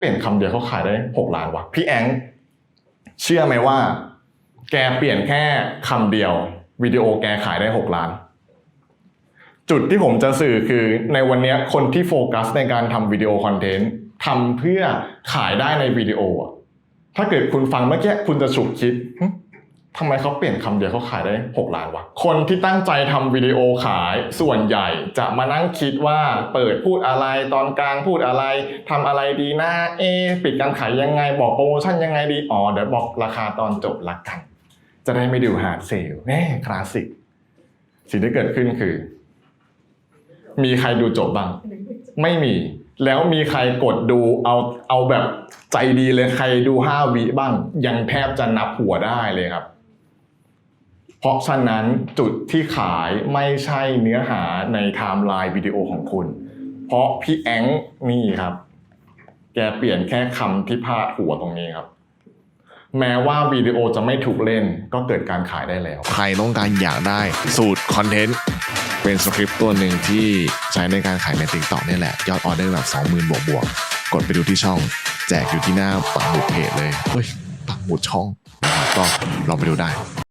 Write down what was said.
เปลี่ยนคำเดียวเขาขายได้หกล้านวะพี่แองเชื่อไหมว่า แกเปลี่ยนแค่คำเดียววิดีโอแกขายได้หกล้าน จุดที่ผมจะสื่อคือในวันนี้คนที่โฟกัสในการทำวิดีโอคอนเทนต์ทำเพื่อขายได้ในวิดีโออะถ้าเกิดคุณฟังเมื่อกี้คุณจะฉุกคิด ทำไมเขาเปลี่ยนคำเดียวเขาขายได้ 6 ล้านวะ คนที่ตั้งใจทำวิดีโอขายส่วนใหญ่จะมานั่งคิดว่าเปิดพูดอะไรตอนกลางพูดอะไรทำอะไรดีนะเอ ปิดการขายยังไงบอกโปรโมชั่นยังไงดีอ๋อเดี๋ยวบอกราคาตอนจบละกัน จะได้ไม่ดูหาเซลแน่คลาสสิกสิ่งที่เกิดขึ้นคือ มีใครดูจบบ้าง ไม่มี แล้วมีใครกดดูเอาเอาแบบใจดีเลยใครดูห้าวิบ้าง ยังแทบจะนับหัวได้เลยครับ เพราะฉะนั้นจุดที่ขายไม่ใช่เนื้อหาในไทม์ไลน์วิดีโอของคุณ เพราะพี่แองนี่ครับ แกเปลี่ยนแค่คำที่พาดหัวตรงนี้ครับ แม้ว่าวิดีโอจะไม่ถูกเล่นก็เกิดการขายได้แล้ว ใครต้องการอยากได้สูตรคอนเทนต์เป็นสคริปต์ตัวหนึ่งที่ใช้ในการขายใน TikTok นี่แหละ ยอดออเดอร์แบบ20,000 บวกบวกๆกดไปดูที่ช่อง แจกอยู่ที่หน้าปักหมุดเพจเลยเฮ้ยปักหมุดช่องก็ลองไปดูได้